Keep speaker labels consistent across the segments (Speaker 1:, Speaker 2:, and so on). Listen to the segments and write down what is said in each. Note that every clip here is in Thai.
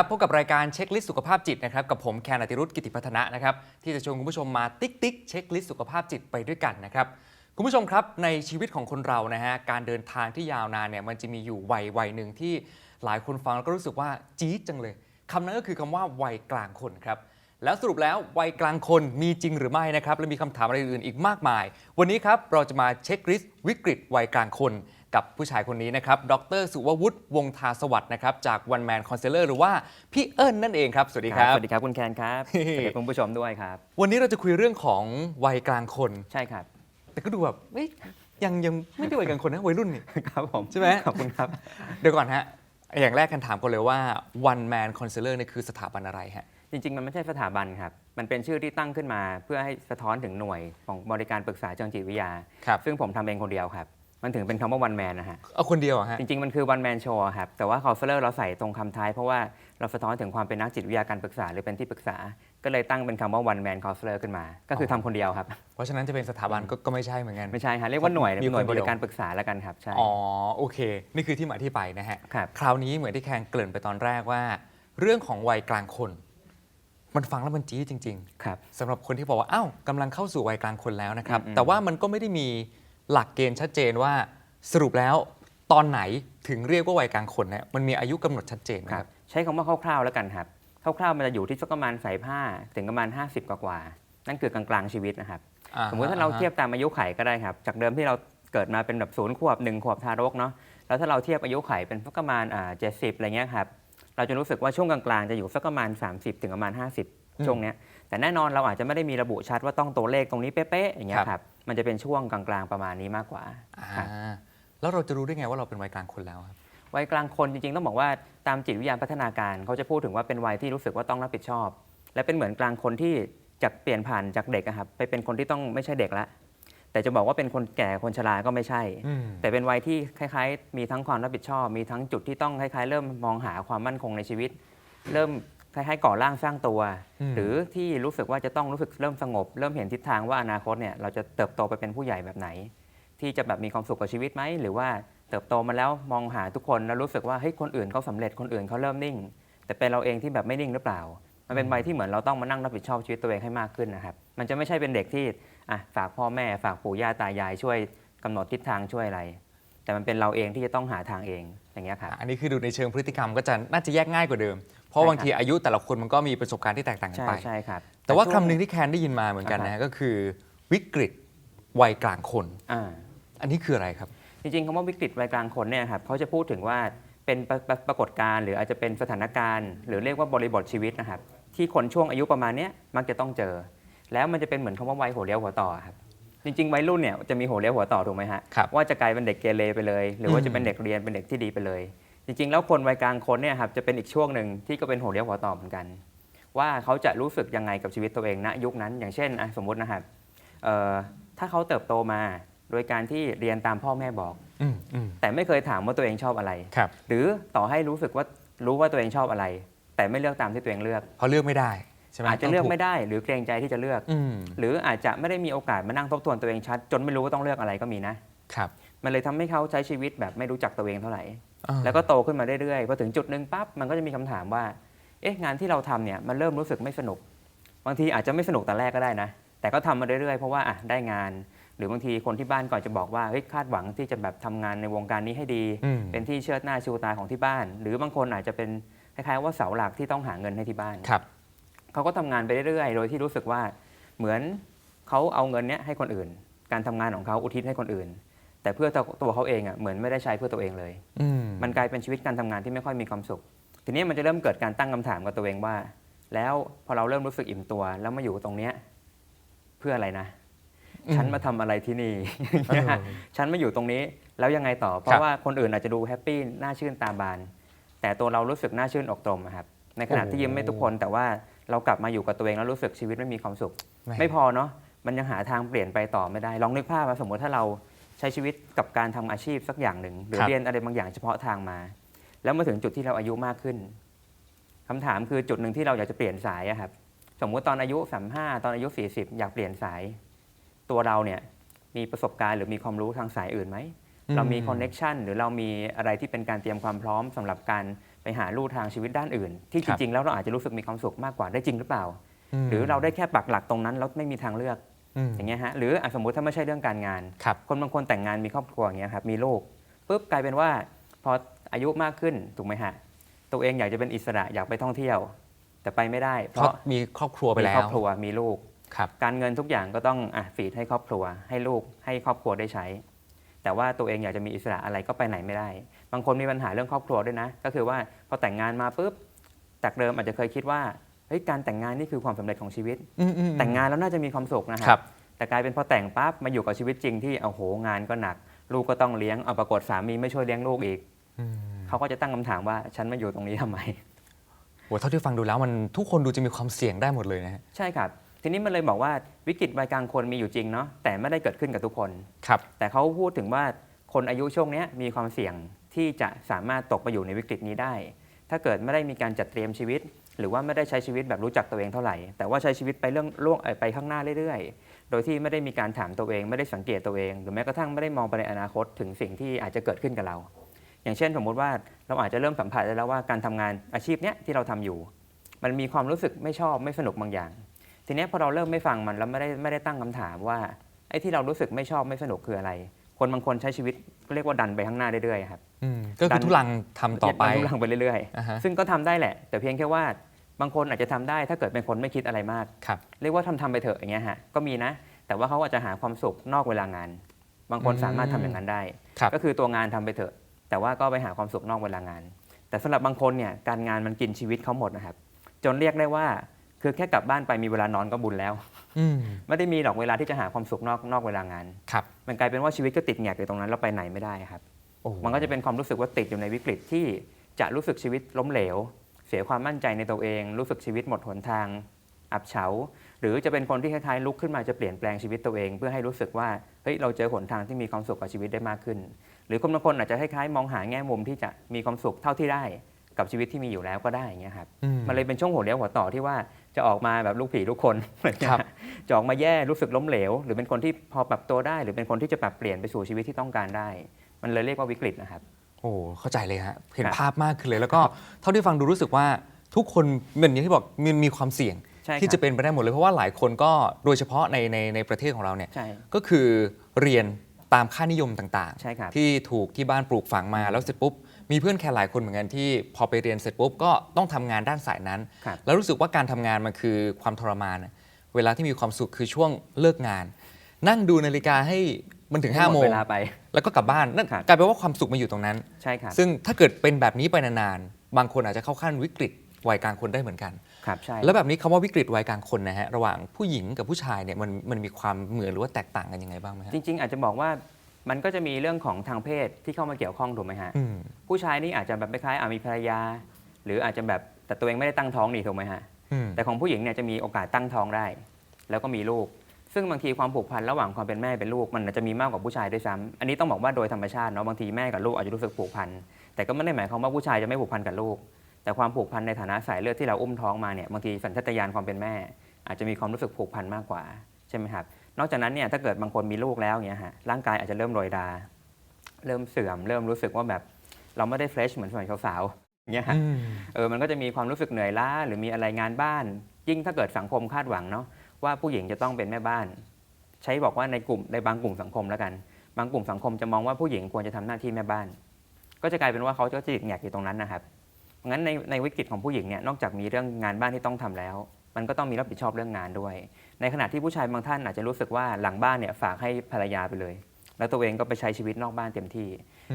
Speaker 1: ครับพบกับรายการเช็คลิสต์สุขภาพจิตนะครับกับผมแคนอติรุธกิติพัฒนะนะครับที่จะชวนคุณผู้ชมมาติ๊กติ๊กเช็คลิสต์สุขภาพจิตไปด้วยกันนะครับคุณผู้ชมครับในชีวิตของคนเรานะฮะการเดินทางที่ยาวนานเนี่ยมันจะมีอยู่วัยวัยหนึ่งที่หลายคนฟังแล้วก็รู้สึกว่าจี๊ดจังเลยคำนั้นก็คือคำว่าวัยกลางคนครับแล้วสรุปแล้ววัยกลางคนมีจริงหรือไม่นะครับและมีคำถามอะไรอื่นอีกมากมาย วันนี้ครับเราจะมาเช็คลิสต์วิกฤตวัยกลางคน กับผู้ชายคนนี้นะครับ ดรสุวัวุฒิวงศ์ทาสวัสดิ์นะครับ จาก One Man Counselor หรือว่าพี่เอิญนั่นเองครับ สวัสดีครับ
Speaker 2: สวัสดีครับคุณแคนครับ สวัสดีคุณผู้ชมด้วยครับ
Speaker 1: วันนี้เราจะคุยเรื่องของวัยกลางคน
Speaker 2: ใช่ครับ
Speaker 1: แต่ก็ดูแบบเอ้ยยังยังไม่ได้วัยกลางคนนะวัยรุ่นนี่
Speaker 2: ครับผม
Speaker 1: ใช่ไหม
Speaker 2: ขอบคุณครับ
Speaker 1: เดี๋ยวก่อนฮะ อย่างแรกกันถามก่อนเลยว่า One Man Counselor เนี่ยคือสถาบันอะไรฮะ
Speaker 2: จริง ๆ มันไม่ใช่สถาบันครับ มันเป็นชื่อที่ตั้งขึ้นมา เพื่อให้สะท้อนถึงหน่วยของบริการปรึกษาเชิงจิตวิทยา
Speaker 1: ครับ
Speaker 2: ซึ่งผมทำเองคนเดียวครับ มันถึงเป็นคำว่าวันแมนนะฮะ
Speaker 1: เอาคนเดียวเหรอฮะ
Speaker 2: จริง ๆ มันคือวันแมนโชว์ครับ แต่ว่าคอ u เ s อร์เราใส่ตรงคำท้าย เพราะว่าเราสะท้อนถึงความเป็นนักจิตวิทยาการปรึกษาหรือเป็นที่ปรึกษา ก็เลยตั้งเป็นคำว่าวันแมนคอ u เ s อร์ขึ้นมา ก็คือทำคนเดียวครับ
Speaker 1: เพราะฉะนั้นจะเป็นสถาบันก็ก็ไม่ใช่เหมือนกัน
Speaker 2: ไม่ใช่ฮะเรียกว่าหน่วย
Speaker 1: มีคน
Speaker 2: หน่วย
Speaker 1: เดียว
Speaker 2: บริการปรึกษาแล้วกันครับ ใช่
Speaker 1: อ๋อโอเค นี่คือที่มาที่ไปนะฮะ
Speaker 2: ครับ
Speaker 1: คราวนี้เหมือนที่แคนเกริ่นไปตอนแรกว่า เรื่องของวัยกลางคน มันฟังแล้วมันจี๊ดจริง ๆ
Speaker 2: ครับ
Speaker 1: สำหรับคนที่บอกว่า อ้าวกำลังเข้าสู่วัยกลางคนแล้วนะครับ
Speaker 2: อืม
Speaker 1: แต่ว่ามันก็ไม่ได้มี หลักเกณฑ์ชัดเจนว่าสรุปแล้วตอนไหนถึงเรียกว่าวัยกลางคนเนี่ยมันมีอายุกำหนดชัดเจนไหม
Speaker 2: ค
Speaker 1: ค
Speaker 2: รั
Speaker 1: รั
Speaker 2: บบใช้คำว่าคร่าวๆแล้วกันครับ คร่าวๆมันจะอยู่ที่สักประมาณใส่ผ้าถึงประมาณ 50 กว่าๆนั่นคือกลางๆชีวิตนะครับ
Speaker 1: อ่
Speaker 2: สมมุติถ้าเรา
Speaker 1: อ่ฮะ
Speaker 2: เทียบตามอายุไขก็ได้ครับ จากเดิมที่เราเกิดมาเป็นแบบศูนย์ขวบหนึ่งขวบทารกเนาะแล้วถ้าเราเทียบอายุไขเป็นสักประมาณอ่าเจ็ดสิบอะไรเงี้ยครับเราจะรู้สึกว่าช่วงกลางๆจะอยู่สักประมาณ 30 ถึงประมาณ 50 ช่วงเนี้ยแต่แน่นอนเราอาจจะไม่ได้มีระบุชัดว่าต้องตัวเลขตรงนี้เป๊ะๆอย่างเงี้ยครับ มันจะเป็นช่วงกลางๆประมาณนี้มากกว่า
Speaker 1: อ่า
Speaker 2: ครับ
Speaker 1: แล้วเราจะรู้ได้ไงว่าเราเป็นวัยกลางคนแล้วครับ
Speaker 2: วัยกลางคนจริงๆ ต้องบอกว่าตามจิตวิทยาพัฒนาการเขาจะพูดถึงว่าเป็นวัยที่รู้สึกว่าต้องรับผิดชอบ และเป็นเหมือนกลางคนที่จากเปลี่ยนผ่านจากเด็กอะครับไปเป็นคนที่ต้องไม่ใช่เด็กละแต่จะบอกว่าเป็นคนแก่คนชราก็ไม่ใช่
Speaker 1: อืม
Speaker 2: แต่เป็นวัยที่คล้ายๆ มีทั้งความรับผิดชอบ มีทั้งจุดที่ต้องคล้ายๆ เริ่มมองหาความมั่นคงในชีวิต เริ่ม คล้ายๆก่อร่างสร้างตัว
Speaker 1: อืม
Speaker 2: หรือที่รู้สึกว่าจะต้องรู้สึกเริ่มสงบ เริ่มเห็นทิศทางว่าอนาคตเนี่ยเราจะเติบโตไปเป็นผู้ใหญ่แบบไหน ที่จะแบบมีความสุขกับชีวิตไหมหรือว่าเติบโตมาแล้วมองหาทุกคนแล้วรู้สึกว่าเฮ้ยคนอื่นเขาสำเร็จคนอื่นเขาเริ่มนิ่ง แต่เป็นเราเองที่แบบไม่นิ่งหรือเปล่า มันเป็นวัยที่เหมือนเราต้องมานั่งรับผิดชอบชีวิตตัวเองให้มากขึ้นนะครับมันจะไม่ใช่เป็นเด็กที่อะฝากพ่อแม่ ฝากปู่ย่าตายายช่วยกำหนดทิศทางช่วยอะไร แต่มันเป็นเราเองที่จะต้องหาทางเองอย่างเงี้ยครับ
Speaker 1: อันนี้คือดูในเชิงพฤติกรรมก็จะน่าจะแยกง่ายกว่าเดิม เพราะ
Speaker 2: ใช่
Speaker 1: บางทีอายุแต่ละคนมันก็มีประสบการณ์ที่แตกต่างกัน
Speaker 2: ใช่
Speaker 1: ไป
Speaker 2: ใช่ครับ
Speaker 1: แต่ว่า
Speaker 2: ช่
Speaker 1: คำหนึ่งที่แคนได้ยินมาเหมือนกัน
Speaker 2: ครับ
Speaker 1: นะฮะก็คือวิกฤตวัยกลางคน
Speaker 2: อ่า
Speaker 1: อันนี้คืออะไรครับ
Speaker 2: จริงๆคำว่าวิกฤตวัยกลางคนเนี่ยครับเขาจะพูดถึงว่าเป็นปรปรปรากฏการณ์หรืออาจจะเป็นสถานการณ์ หรือเรียกว่าบริบทชีวิตนะครับ ที่คนช่วงอายุประมาณเนี้ยมักจะต้องเจอ แล้วมันจะเป็นเหมือนคำว่าวัยหัวเลี้ยวหัวต่อครับจริงๆวัยรุ่นเนี่ยจะมีหัวเลี้ยวหัวต่อถูกไหมฮะ
Speaker 1: ครับ
Speaker 2: ว่าจะกลายเป็นเด็กเกเรไปเลย หรือว่า
Speaker 1: อืม
Speaker 2: จะเป็นเด็กเรียนเป็นเด็กที่ดีไปเลย จริงๆ แล้วคนวัยกลางคนเนี่ยครับจะเป็นอีกช่วงหนึ่งที่ก็เป็นหัวเลี้ยวหัวต่อเหมือนกัน ว่าเขาจะรู้สึกยังไงกับชีวิตตัวเองณยุคนั้น อย่างเช่นอะสมมุตินะครับเอ่อถ้าเขาเติบโตมาโดยการที่เรียนตามพ่อแม่บอก
Speaker 1: อืมอืม
Speaker 2: แต่ไม่เคยถามว่าตัวเองชอบอะไร
Speaker 1: ครับ
Speaker 2: หรือต่อให้รู้สึกว่ารู้ว่าตัวเองชอบอะไร แต่ไม่เลือกตามที่ตัวเองเลือก
Speaker 1: เพราะเลือกไม่ได้ใช่ไหม
Speaker 2: อาจจะเลือก
Speaker 1: ต้งถู
Speaker 2: ไม่ได้ หรือเกรงใจที่จะเลือก
Speaker 1: อืม
Speaker 2: หรืออาจจะไม่ได้มีโอกาสมานั่งทบทวนตัวเองชัด จนไม่รู้ว่าต้องเลือกอะไรก็มีนะ
Speaker 1: ครับ
Speaker 2: มันเลยทำให้เขาใช้ชีวิตแบบไม่รู้จักตัวเองเท่าไหร่
Speaker 1: อ่า
Speaker 2: แล้วก็โตขึ้นมาเรื่อยๆพอถึงจุดหนึ่งปั๊บมันก็จะมีคำถามว่า เอ๊ะงานที่เราทำเนี่ยมันเริ่มรู้สึกไม่สนุก บางทีอาจจะไม่สนุกแต่แรกก็ได้นะ แต่ก็ทำมาเรื่อยๆเพราะว่าอะได้งาน หรือบางทีคนที่บ้านก่อนจะบอกว่าเฮ้ยคาดหวังที่จะแบบทำงานในวงการนี้ให้ดี
Speaker 1: อืม
Speaker 2: เป็นที่เชิดหน้าชูตาของที่บ้าน หรือบางคนอาจจะเป็นคล้ายๆว่าเสาหลักที่ต้องหาเงินให้ที่บ้าน
Speaker 1: ครับ
Speaker 2: เขาก็ทำงานไปเรื่อยๆ โดยที่รู้สึกว่าเหมือนเขาเอาเงินเนี้ยให้คนอื่น การทำงานของเขาอุทิศให้คนอื่น แต่เพื่อตัวตัวเขาเองอะเหมือนไม่ได้ใช้เพื่อตัวเองเลย
Speaker 1: อืม
Speaker 2: มันกลายเป็นชีวิตการทำงานที่ไม่ค่อยมีความสุข ทีนี้มันจะเริ่มเกิดการตั้งคำถามกับตัวเองว่า แล้วพอเราเริ่มรู้สึกอิ่มตัว แล้วมาอยู่ตรงเนี้ยเพื่ออะไรนะ
Speaker 1: อืม
Speaker 2: ฉันมาทำอะไรที่นี่
Speaker 1: เออ
Speaker 2: ฉันมาอยู่ตรงนี้แล้วยังไงต่อ เพ
Speaker 1: ครั
Speaker 2: ราะ
Speaker 1: บ
Speaker 2: ว่าคนอื่นอาจจะดูแฮปปี้น่าชื่นตาบาน แต่ตัวเรารู้สึกน่าชื่นอกตรมอะครับ ในขณะที่ยิ้มไม่ทุกคนแต่ว่าเรากลับมาอยู่กับตัวเองแล้วรู้สึกชีวิตไม่มีความสุข ไม่พอเนาะมันยังหาทางเปลี่ยนไปต่อไม่ได้ ลองนึกภาพว่าสมมติถ้าเรา ใช้ชีวิตกับการทำอาชีพสักอย่างหนึ่ง หรือ
Speaker 1: ครับ
Speaker 2: เรียนอะไรบางอย่างเฉพาะทางมา แล้วมาถึงจุดที่เราอายุมากขึ้นคำถามคือจุดหนึ่งที่เราอยากจะเปลี่ยนสายอะครับ สมมุติตอนอายุ35ตอนอายุ 40 อยากเปลี่ยนสาย ตัวเราเนี่ยมีประสบการณ์หรือมีความรู้ทางสายอื่นไหมเรามีคอนเน็ชันหรือเรามีอะไรที่เป็นการเตรียมความพร้อมสำหรับการไปหาลู่ทางชีวิตด้านอื่น ที่
Speaker 1: ค
Speaker 2: จ
Speaker 1: รับ
Speaker 2: ริงๆแล้วเราอาจจะรู้สึกมีความสุขมากกว่าได้จริงหรือเปล่า
Speaker 1: ม
Speaker 2: หรือเราได้แค่ปักหลักตรงนั้นแล้วไม่มีทางเลือก
Speaker 1: ม
Speaker 2: อย่างเงี้ยฮะหรืออะสมมุติถ้าไม่ใช่เรื่องการงาน
Speaker 1: ครับ
Speaker 2: คนบางคนแต่งงานมีครอบครัวอย่างเงี้ยครับมีลูกปุ๊บกลายเป็นว่าพออายุมากขึ้นถูกไหมฮะตัวเองอยากจะเป็นอิสระอยากไปท่องเที่ยว แต่ไปไม่ได้ เพ
Speaker 1: เพราะ
Speaker 2: ราะ
Speaker 1: มีครอบครัวไป
Speaker 2: มี
Speaker 1: แล้
Speaker 2: ครอบครัวมีลูก
Speaker 1: ครับ
Speaker 2: การเงินทุกอย่างก็ต้องอะฟีดให้ครอบครัว ให้ลูกให้ครอบครัวได้ใช้ แต่ว่าตัวเองอยากจะมีอิสระอะไรก็ไปไหนไม่ได้ บางคนมีปัญหาเรื่องครอบครัวด้วยนะ ก็คือว่าพอแต่งงานมาปุ๊บจากเดิมอาจจะเคยคิดว่า เฮ้ยการแต่งงานนี่คือความสำเร็จของชีวิต
Speaker 1: อืมอืม
Speaker 2: แต่งงานแล้วน่าจะมีความสุขนะฮะ
Speaker 1: ครับ
Speaker 2: แต่กลายเป็นพอแต่งปั๊บมาอยู่กับชีวิตจริงที่โอ้โหงานก็หนัก ลูกก็ต้องเลี้ยงเอาปรากฏสามีไม่ช่วยเลี้ยงลูกอีก
Speaker 1: อืม
Speaker 2: เขาก็จะตั้งคำถามว่าฉันมาอยู่ตรงนี้ทำไม
Speaker 1: โหเท่าที่ฟังดูแล้วมันทุกคนดูจะมีความเสี่ยงได้หมดเลยนะฮะ
Speaker 2: ใช่ครับ ทีนี้มันเลยบอกว่าวิกฤตวัยกลางคนมีอยู่จริงเนาะแต่ไม่ได้เกิดขึ้นกับทุกคน
Speaker 1: ครับ
Speaker 2: แต่เขาพูดถึงว่าคนอายุช่วงเนี้ยมีความเสี่ยงที่จะสามารถตกไปอยู่ในวิกฤตนี้ได้ ถ้าเกิดไม่ได้มีการจัดเตรียมชีวิต หรือว่าไม่ได้ใช้ชีวิตแบบรู้จักตัวเองเท่าไหร่ แต่ว่าใช้ชีวิตไปเรื่องล่วงเอ่อไปข้างหน้าเรื่อยๆ โดยที่ไม่ได้มีการถามตัวเอง ไม่ได้สังเกตตัวเอง หรือแม้กระทั่งไม่ได้มองไปในอนาคตถึงสิ่งที่อาจจะเกิดขึ้นกับเรา อย่างเช่นสมมุติว่าเราอาจจะเริ่มสัมผัสได้แล้วว่าการทำงานอาชีพเนี้ยที่เราทำอยู่ มันมีความรู้สึกไม่ชอบไม่สนุกบางอย่าง ทีเนี้ยพอเราเริ่มไม่ฟังมันแล้วไม่ได้ไม่ได้ตั้งคำถามว่าไอ้ที่เรารู้สึกไม่ชอบไม่สนุกคืออะไร คนบางคนใช้ชีวิตเรียกว่าดันไปข้างหน้าเรื่อยๆครับ
Speaker 1: อืมก็
Speaker 2: ดั
Speaker 1: คือนทุลังทำต่อไป
Speaker 2: ดันทุลังไปเรื่อย
Speaker 1: อ่าฮะ
Speaker 2: ๆซึ่งก็ทำได้แหละ แต่เพียงแค่ว่า บางคนอาจจะทำได้ถ้าเกิดเป็นคนไม่คิดอะไรมาก
Speaker 1: ครับ
Speaker 2: เรียกว่าทำทำไปเถอะอย่างเงี้ยฮะก็มีนะ แต่ว่าเขาอาจจะหาความสุขนอกเวลางาน บางคน
Speaker 1: อืม
Speaker 2: สามารถทำอย่างนั้นได้
Speaker 1: ครับ
Speaker 2: ก็คือตัวงานทำไปเถอะ แต่ว่าก็ไปหาความสุขนอกเวลางาน แต่สำหรับบางคนเนี่ยการงานมันกินชีวิตเขาหมดนะครับ จนเรียกได้ว่าคือแค่กลับบ้านไปมีเวลานอนก็บุญแล้ว
Speaker 1: อืม
Speaker 2: ไม่ได้มีหรอกเวลาที่จะหาความสุขนอกนอกเวลางาน
Speaker 1: ครับ
Speaker 2: มันกลายเป็นว่าชีวิตก็ติดแงกอยู่ตรงนั้นแล้วไปไหนไม่ได้ครับ
Speaker 1: โอ้โห
Speaker 2: มันก็จะเป็นความรู้สึกว่าติดอยู่ในวิกฤตที่จะรู้สึกชีวิตล้มเหลว เสียความมั่นใจในตัวเอง รู้สึกชีวิตหมดหนทาง อับเฉา หรือจะเป็นคนที่คล้ายๆลุกขึ้นมาจะเปลี่ยนแปลงชีวิตตัวเอง เพื่อให้รู้สึกว่าเฮ้ยเราเจอหนทางที่มีความสุขกับชีวิตได้มากขึ้น หรือคนบางคนอาจจะคล้ายๆมองหาแง่มุมที่จะมีความสุขเท่าที่ได้กับชีวิตที่มีอยู่แล้วก็ได้อย่างเงี้ยครับ
Speaker 1: อื
Speaker 2: มันเลยเป็นช่วงหัวเลี้ยวหัวต่อที่ว่าจะออกมาแบบลูกผีลูกคน
Speaker 1: ครับ
Speaker 2: จะออกมาแย่รู้สึกล้มเหลว หรือเป็นคนที่พอปรับตัวได้ หรือเป็นคนที่จะปรับเปลี่ยนไปสู่ชีวิตที่ต้องการได้ มันเลยเรียกว่าวิกฤตนะครับ
Speaker 1: โอ้เข้าใจเลยฮะเห็น
Speaker 2: ครับ
Speaker 1: ภาพมากขึ้นเลย แล้วก็เท่าที่ฟังดูรู้สึกว่าทุกคนเหมือนอย่างที่บอกมันมีความเสี่ยง
Speaker 2: ใช่
Speaker 1: ที่
Speaker 2: ค
Speaker 1: จะ
Speaker 2: รับ
Speaker 1: เป็นไปได้หมดเลย เพราะว่าหลายคนก็โดยเฉพาะในในในประเทศของเราเนี่ย
Speaker 2: ใช่
Speaker 1: ก็คือเรียนตามค่านิยมต่าง
Speaker 2: ใช่ครับ
Speaker 1: ที่ถูกที่บ้านปลูกฝังมาแล้วเสร็จปุ๊บมีเพื่อนแค่หลายคนเหมือนกันที่พอไปเรียนเสร็จปุ๊บก็ต้องทำงานด้านสายนั้น
Speaker 2: ครับ
Speaker 1: แล้วรู้สึกว่าการทำงานมันคือความทรมานอะเวลาที่มีความสุขคือช่วงเลิกงาน นั่งดูนาฬิกาให้ มันถึง5้า
Speaker 2: ห
Speaker 1: โม
Speaker 2: ด
Speaker 1: ง
Speaker 2: เวลาไป
Speaker 1: แล้วก็กลับบ้านนั่น
Speaker 2: ครับ
Speaker 1: กลายเป็นว่าความสุขมาอยู่ตรงนั้น
Speaker 2: ใช่ครับ
Speaker 1: ซึ่งถ้าเกิดเป็นแบบนี้ไปนานๆ บางคนอาจจะเข้าขั้นวิกฤตวัยกลางคนได้เหมือนกัน
Speaker 2: ครับใช่
Speaker 1: แล้วแบบนี้คำว่าวิกฤตวัยกลางคนนะฮะระหว่างผู้หญิงกับผู้ชายเนี่ยมันมันมีความเหมือนหรือว่าแตกต่างกันยังไงบ้างไหมฮะ
Speaker 2: จริง ๆ อาจจะบอกว่ามันก็จะมีเรื่องของทางเพศที่เข้ามาเกี่ยวข้องถูกไหมฮะ
Speaker 1: อืม
Speaker 2: ผู้ชายนี่อาจจะแบบคล้ายๆอะมีภรรยา หรืออาจจะแบบแต่ตัวเองไม่ได้ตั้งท้องนี่ถูกไหมฮะ
Speaker 1: อืม
Speaker 2: แต่ของผู้หญิงเนี่ยจะมีโอกาสตั้งท้องได้ แล้วก็มีลูก ซึ่งบางทีความผูกพันระหว่างความเป็นแม่เป็นลูกมันอาจจะมีมากกว่าผู้ชายด้วยซ้ำอันนี้ต้องบอกว่าโดยธรรมชาติเนาะบางทีแม่กับลูกอาจจะรู้สึกผูกพันแต่ก็ไม่ได้หมายความว่าผู้ชายจะไม่ผูกพันกับลูก แต่ความผูกพันในฐานะสายเลือดที่เราอุ้มท้องมาเนี่ยบางทีสัญชาตญาณความเป็นแม่ อาจจะมีความรู้สึกผูกพันมากกว่าใช่ไหมครับนอกจากนั้นเนี่ยถ้าเกิดบางคนมีลูกแล้วเนี่ยฮะร่างกายอาจจะเริ่มโรยดาเริ่มเสื่อม เริ่มรู้สึกว่าแบบเราไม่ได้เฟรชเหมือนสมัยสาวๆอย่างเงี้ยฮะ
Speaker 1: อืม
Speaker 2: เออมันก็จะมีความรู้สึกเหนื่อยล้าหรือมีอะไรงานบ้าน ยิ่งถ้าเกิดสังคมคาดหวังเนาะ ว่าผู้หญิงจะต้องเป็นแม่บ้าน ใช้บอกว่าในกลุ่มในบางกลุ่มสังคมแล้วกัน บางกลุ่มสังคมจะมองว่าผู้หญิงควรจะทำหน้าที่แม่บ้าน ก็จะกลายเป็นว่าเขาจะติดแงกอยู่ตรงนั้นนะครับงั้นในในวิกฤตของผู้หญิงเนี่ยนอกจากมีเรื่องงานบ้านที่ต้องทำแล้ว มันก็ต้องมีรับผิดชอบเรื่องงานด้วย ในขณะที่ผู้ชายบางท่านอาจจะรู้สึกว่าหลังบ้านเนี่ยฝากให้ภรรยาไปเลย แล้วตัวเองก็ไปใช้ชีวิตนอกบ้านเต็มที่